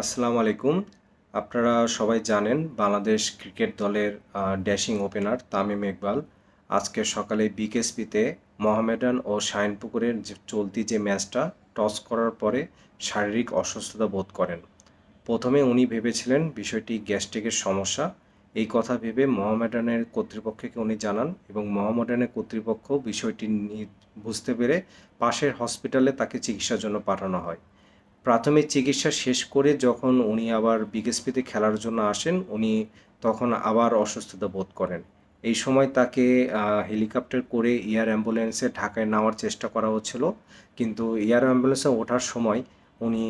আসসালামু আলাইকুম। আপনারা সবাই জানেন বাংলাদেশ ক্রিকেট দলের ড্যাশিং ওপেনার তামিম ইকবাল। আজকে সকালে বিকেএসপিতে মোহামেডান ও শাহিনপুকুরের যে চলতি যে ম্যাচটা টস করার পরে শারীরিক অসুস্থতা বোধ করেন। প্রথমে উনি ভেবেছিলেন বিষয়টি গ্যাস্ট্রিকের সমস্যা। এই কথা ভেবে মোহামেডানের কর্তৃপক্ষকে উনি জানান এবং মোহামেডানের কর্তৃপক্ষ বিষয়টি বুঝতে পেরে পাশের হসপিটালে তাকে চিকিৎসার জন্য পাঠানো হয়। প্রাথমিক চিকিৎসা শেষ করে যখন উনি আবার বিকেএসপিতে খেলার জন্য আসেন, উনি তখন আবার অসুস্থতা বোধ করেন। এই সময় তাকে হেলিকপ্টার করে এয়ার অ্যাম্বুলেন্সে ঢাকায় নেওয়ার চেষ্টা করা হচ্ছিল। কিন্তু এয়ার অ্যাম্বুলেন্সে ওঠার সময় উনি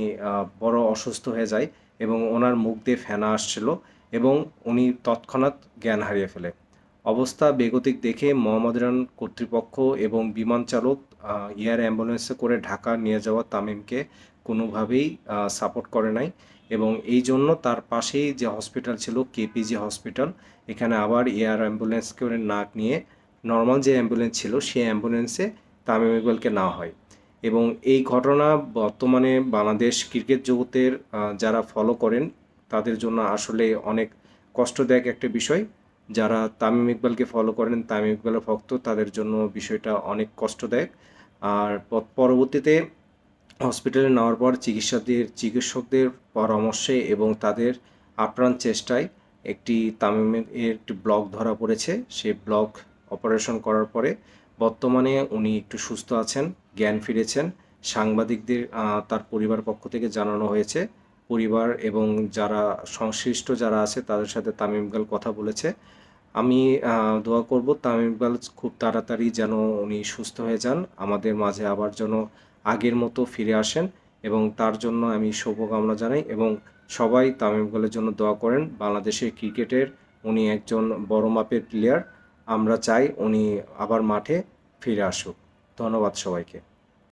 বড় অসুস্থ হয়ে যায় এবং ওনার মুখ দিয়ে ফেনা আসছিল এবং উনি তৎক্ষণাৎ জ্ঞান হারিয়ে ফেলে। অবস্থা বেগতিক দেখে মোহাম্মদরান কর্তৃপক্ষ এবং বিমান চালক এয়ার অ্যাম্বুলেন্সে করে ঢাকা নিয়ে যাওয়া তামিমকে কোনোভাবেই সাপোর্ট করে নাই এবং এই জন্য তার পাশেই যে হসপিটাল ছিল, কেপিজি হসপিটাল, এখানে আবার এয়ার অ্যাম্বুলেন্স করে নাক নিয়ে নর্মাল যে অ্যাম্বুলেন্স ছিল, সেই অ্যাম্বুলেন্সে তামিম ইকবালকে নেওয়া হয়। এবং এই ঘটনা বর্তমানে বাংলাদেশ ক্রিকেট জগতের যারা ফলো করেন, তাদের জন্য আসলে অনেক কষ্টদায়ক একটা বিষয়। যারা তামিম ইকবালকে ফলো করেন, তামিম ইকবালের ভক্ত, তাদের জন্য বিষয়টা অনেক কষ্টদায়ক। আর পরবর্তীতে হসপিটালে নেওয়ার পর চিকিৎসাদের চিকিৎসকদের পরামর্শে এবং তাদের আপ্রাণ চেষ্টায় একটি তামিমের একটি ব্লক ধরা পড়েছে। সেই ব্লক অপারেশন করার পরে বর্তমানে উনি একটু সুস্থ আছেন, জ্ঞান ফিরেছেন। সাংবাদিকদের তার পরিবার পক্ষ থেকে জানানো হয়েছে পরিবার এবং যারা সংশ্লিষ্ট যারা আছে, তাদের সাথে তামিম ইকবাল কথা বলেছে। আমি দোয়া করব তামিম ইকবাল খুব তাড়াতাড়ি যেন উনি সুস্থ হয়ে যান। আমাদের মাঝে আবার যেন আগের মতো ফিরে আসেন এবং তার জন্য আমি শুভকামনা জানাই এবং সবাই তামিম ইকবালের জন্য দোয়া করেন। বাংলাদেশের ক্রিকেটের উনি একজন বড় মাপের প্লেয়ার আমরা চাই উনি আবার মাঠে ফিরে আসুক। ধন্যবাদ সবাইকে।